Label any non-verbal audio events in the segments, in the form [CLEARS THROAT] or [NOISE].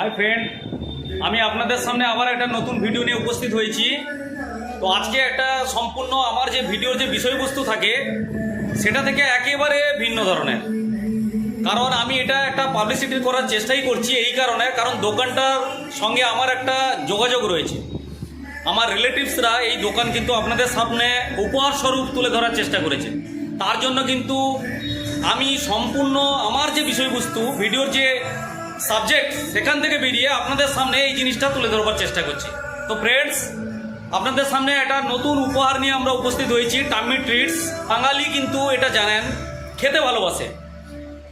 Hi friend আমি আপনাদের সামনে আবার একটা নতুন ভিডিও নিয়ে উপস্থিত হয়েছি। তো আজকে একটা সম্পূর্ণ আমার যে ভিডিওর যে বিষয়বস্তু থাকে, সেটা থেকে একেবারে ভিন্ন ধরনের। কারণ আমি এটা একটা পাবলিসিটি করার চেষ্টাই করছি এই কারণে, কারণ দোকানটার সঙ্গে আমার একটা যোগাযোগ রয়েছে। আমার রিলেটিভসরা এই দোকান কিন্তু আপনাদের সামনে উপহার স্বরূপ তুলে ধরার চেষ্টা করেছে। তার জন্য কিন্তু আমি সম্পূর্ণ আমার যে বিষয়বস্তু ভিডিওর যে সাবজেক্ট সেখান থেকে বেরিয়ে আপনাদের সামনে এই জিনিসটা তুলে ধরবার চেষ্টা করছি। তো ফ্রেন্ডস আপনাদের সামনে একটা নতুন উপহার নিয়ে আমরা উপস্থিত হয়েছি টাম্মি ট্রিটস বাঙালি কিন্তু এটা জানেন, খেতে ভালোবাসে।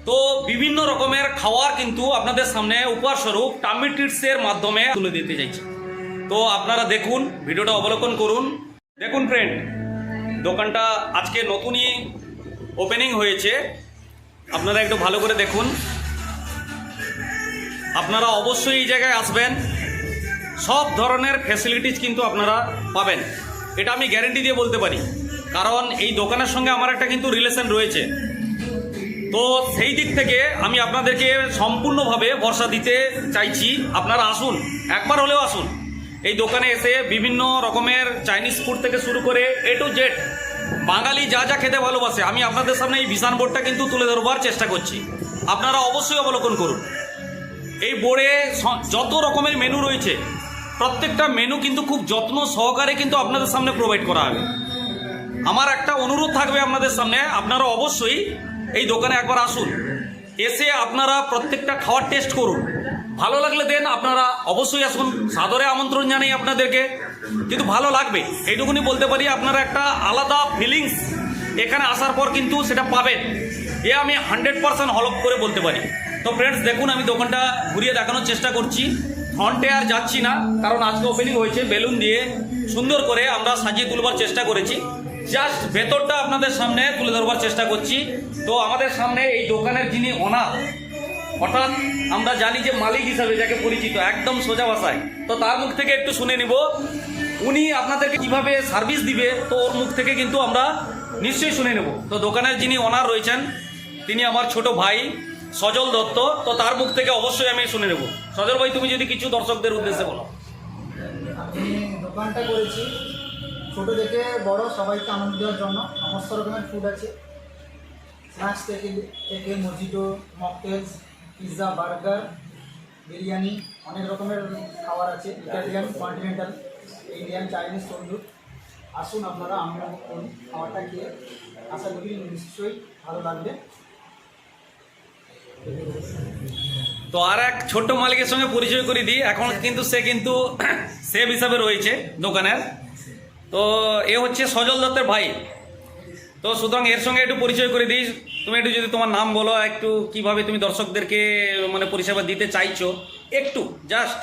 তো বিভিন্ন রকমের খাওয়ার কিন্তু আপনাদের সামনে উপহার স্বরূপ ট্রিটসের মাধ্যমে তুলে দিতে চাইছি। তো আপনারা দেখুন, ভিডিওটা অবলোকন করুন। দেখুন ফ্রেন্ড দোকানটা আজকে নতুনই ওপেনিং হয়েছে। আপনারা একটু ভালো করে দেখুন। আপনারা অবশ্যই এই জায়গায় আসবেন। সব ধরনের ফ্যাসিলিটিস কিন্তু আপনারা পাবেন। এটা আমি গ্যারেন্টি দিয়ে বলতে পারি। কারণ এই দোকানের সঙ্গে আমার একটা কিন্তু রিলেশন রয়েছে। তো সেই দিক থেকে আমি আপনাদেরকে সম্পূর্ণভাবে ভরসা দিতে চাইছি। আপনারা আসুন, একবার হলেও আসুন। এই দোকানে এসে বিভিন্ন রকমের চাইনিজ ফুড থেকে শুরু করে এ টু জেড বাঙালি যা যা খেতে ভালোবাসে, আমি আপনাদের সামনে এই বিশান বোর্ডটা কিন্তু তুলে ধরবার চেষ্টা করছি। আপনারা অবশ্যই অবলোকন করুন। এই বোর্ডে যত রকমের মেনু রয়েছে, প্রত্যেকটা মেনু কিন্তু খুব যত্ন সহকারে কিন্তু আপনাদের সামনে প্রোভাইড করা হবে। আমার একটা অনুরোধ থাকবে আপনাদের সামনে, আপনারা অবশ্যই এই দোকানে একবার আসুন। এসে আপনারা প্রত্যেকটা খাওয়ার টেস্ট করুন। ভালো লাগলে দেন, আপনারা অবশ্যই আসুন। সাদরে আমন্ত্রণ জানাই আপনাদেরকে। কিন্তু ভালো লাগবে, এইটুকুনি বলতে পারি, আপনারা একটা আলাদা ফিলিংস এখানে আসার পর কিন্তু সেটা পাবেন। এ আমি হান্ড্রেড পার্সেন্ট হলপ করে বলতে পারি। তো ফ্রেন্ডস দেখুন, আমি দোকানটা ঘুরিয়ে দেখানোর চেষ্টা করছি। ফ্রন্টে আর যাচ্ছি না, কারণ আজকে ওপেনিং হয়েছে বেলুন দিয়ে। সুন্দর করে আমরা সাজিয়ে তুলবার চেষ্টা করেছি। জাস্ট ভেতরটা আপনাদের সামনে তুলে ধরবার চেষ্টা করছি। তো আমাদের সামনে এই দোকানের যিনি ওনার হঠাৎ আমরা জানি যে মালিক হিসাবে যাকে পরিচিত, একদম সোজা ভাষায়। তো তার মুখ থেকে একটু শুনে নিব। উনি আপনাদেরকে কীভাবে সার্ভিস দিবে, তো ওর মুখ থেকে কিন্তু আমরা নিশ্চয়ই শুনে নেব। তো দোকানের যিনি ওনার রয়েছেন, তিনি আমার ছোট ভাই। সজল দত্ত, তো তার মুখ থেকে অবশ্যই আমি শুনে নেব। সজল ভাই, তুমি যদি কিছু দর্শকদের উদ্দেশ্যে বলো। দোকানটা করেছি। ছোট থেকে বড়, সবাইকে আনন্দ দেওয়ার জন্য। সমস্ত রকমের ফুড আছে। স্ন্যাক্স থেকে থেকে mojito mocktails pizza burger biryani, অনেক রকমের খাবার আছে। Italian continental Indian Chinese tandoor. আসুন আপনারা আমরা খাবারটা খেয়ে আশা করি নিশ্চয়ই ভালো লাগবে। তো আর এক ছোট্ট মালিকের সঙ্গে পরিচয় করে দিই। এখন কিন্তু সে কিন্তু [CLEARS THROAT] সেফ হিসাবে রয়েছে দোকানের। তো এ হচ্ছে সজল দত্তের ভাই। তো সুতরাং এর সঙ্গে একটু পরিচয় করে দিই। তুমি একটু যদি তোমার নাম বলো একটু কীভাবে তুমি দর্শকদেরকে মানে পরিষেবা দিতে চাইছো? একটু জাস্ট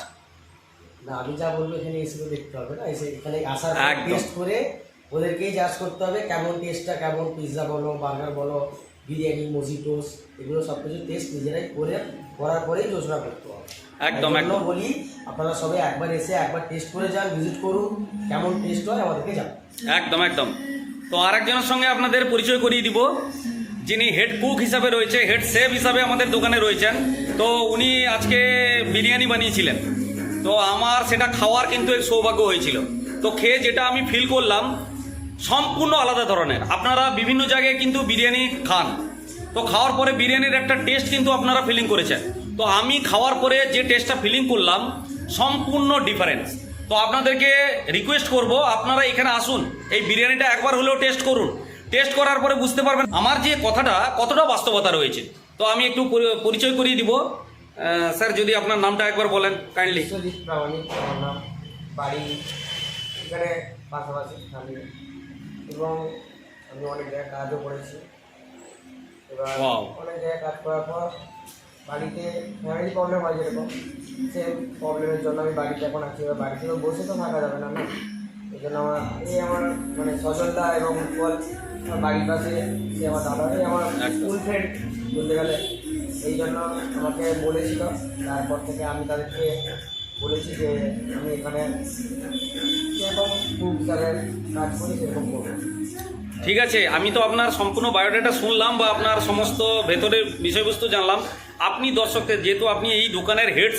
না আমি যা বলব এখানে এসে তো দেখতে হবে না। এসে এখানে আসার। টেস্ট করে ওদেরকেই জাজ করতে হবে কেমন টেস্টটা কেমন পিৎজা বলো বার্গার বলো বিরিয়ানি মজিটোস এগুলো সব কিছু টেস্ট নিজেরাই করে করার পরেই যোজনা করতে হবে। একদম, একদম। বলি আপনারা সবাই একবার এসে একবার টেস্ট করে যান ভিজিট করুন কেমন টেস্ট হয় আমাদেরকে জান একদম একদম। তো আরেকজনের সঙ্গে আপনাদের পরিচয় করিয়ে দিব যিনি হেড কুক হিসাবে রয়েছে হেড শেফ হিসাবে আমাদের দোকানে রয়েছেন। তো উনি আজকে বিরিয়ানি বানিয়েছিলেন। তো আমার সেটা খাওয়ার কিন্তু সৌভাগ্য হয়েছিল। তো খেয়ে যেটা আমি ফিল করলাম সম্পূর্ণ আলাদা ধরনের। আপনারা বিভিন্ন জায়গায় কিন্তু বিরিয়ানি খান। তো খাওয়ার পরে বিরিয়ানির একটা টেস্ট কিন্তু আপনারা ফিলিং করেছেন। তো আমি খাওয়ার পরে যে টেস্টটা ফিলিং করলাম, সম্পূর্ণ ডিফারেন্স তো আপনাদেরকে রিকোয়েস্ট করব, আপনারা এখানে আসুন, এই বিরিয়ানিটা একবার হলেও টেস্ট করুন। টেস্ট করার পরে বুঝতে পারবেন আমার যে কথাটা, কতটা বাস্তবতা রয়েছে। তো আমি একটু পরিচয় করিয়ে দিব। স্যার, যদি আপনার নামটা একবার বলেন কাইন্ডলি বাড়ি, এখানে পাশাপাশি এবং আমি অনেক জায়গায় কাজও করেছি। এবার অনেক জায়গায় কাজ করার পর বাড়িতে ফ্যামিলি প্রবলেম হয় যেরকম সেম প্রবলেমের জন্য আমি বাড়িতে এখন আছি। এবার বাড়িতে তো বসে তো থাকা যাবে না না? এই জন্য আমার এই আমার মানে সজলদা এবং উৎপল আমার বাড়ির পাশে সে আমার দাদা এই আমার। স্কুল ফ্রেন্ড বলতে গেলে এই জন্য আমাকে বলেছিল। তারপর থেকে আমি তাদেরকে বলেছি যে আমি এখানে যেরকম হিসাবে কাজ করি, সেরকম করব। ঠিক আছে, আমি তো আপনার সম্পূর্ণ বায়োডাটা শুনলাম বা আপনার সমস্ত ভেতরের বিষয়বস্তু জানলাম। আপনি দর্শকদের, যেহেতু আপনি এই দোকানের হেড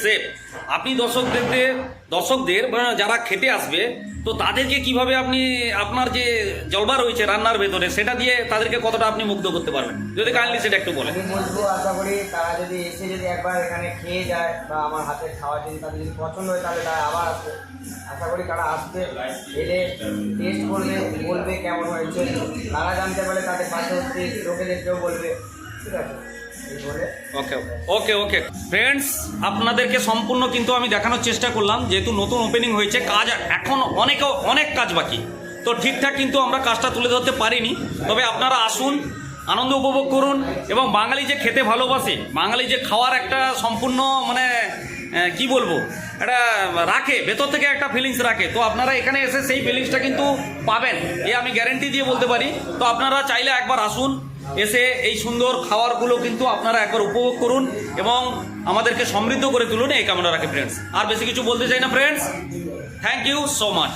আপনি দর্শকদের দর্শকদের যারা খেতে আসবে, তো তাদেরকে কীভাবে আপনি, আপনার যে জলবা রয়েছে রান্নার ভেতরে, সেটা দিয়ে তাদেরকে কতটা আপনি মুগ্ধ করতে পারবেন? যদি কাইন্ডলি সেটা একটু বলেন। বলব, আশা করি তারা যদি এসে যদি একবার এখানে খেয়ে যায় বা আমার হাতের খাওয়া যদি তাদের যদি পছন্দ হয়, তাহলে তারা আবার আসবে। আশা করি তারা আসবে, এলে টেস্ট করবে, বলবে কেমন হয়েছে। তারা জানতে পারলে তাদের পাশাপাশি লোকেদেরকেও বলবে, ঠিক আছে? ওকে ওকে ফ্রেন্ডস আপনাদেরকে সম্পূর্ণ কিন্তু আমি দেখানোর চেষ্টা করলাম, যেহেতু নতুন ওপেনিং হয়েছে, কাজ এখন অনেক অনেক কাজ বাকি। তো ঠিকঠাক কিন্তু আমরা কাজটা তুলে ধরতে পারিনি। তবে আপনারা আসুন, আনন্দ উপভোগ করুন, এবং বাঙালি যে খেতে ভালোবাসে, বাঙালি যে খাওয়ার একটা সম্পূর্ণ মানে কি বলব? একটা রাখে, ভেতর থেকে একটা ফিলিংস রাখে। তো আপনারা এখানে এসে সেই ফিলিংসটা কিন্তু পাবেন। এ আমি গ্যারেন্টি দিয়ে বলতে পারি। তো আপনারা চাইলে একবার আসুন, এসে এই সুন্দর খাবারগুলো কিন্তু আপনারা একবার উপভোগ করুন এবং আমাদেরকে সমৃদ্ধ করে তুলুন এই কামনা রাখে ফ্রেন্ডস আর বেশি কিছু বলতে চাই না friends thank you so much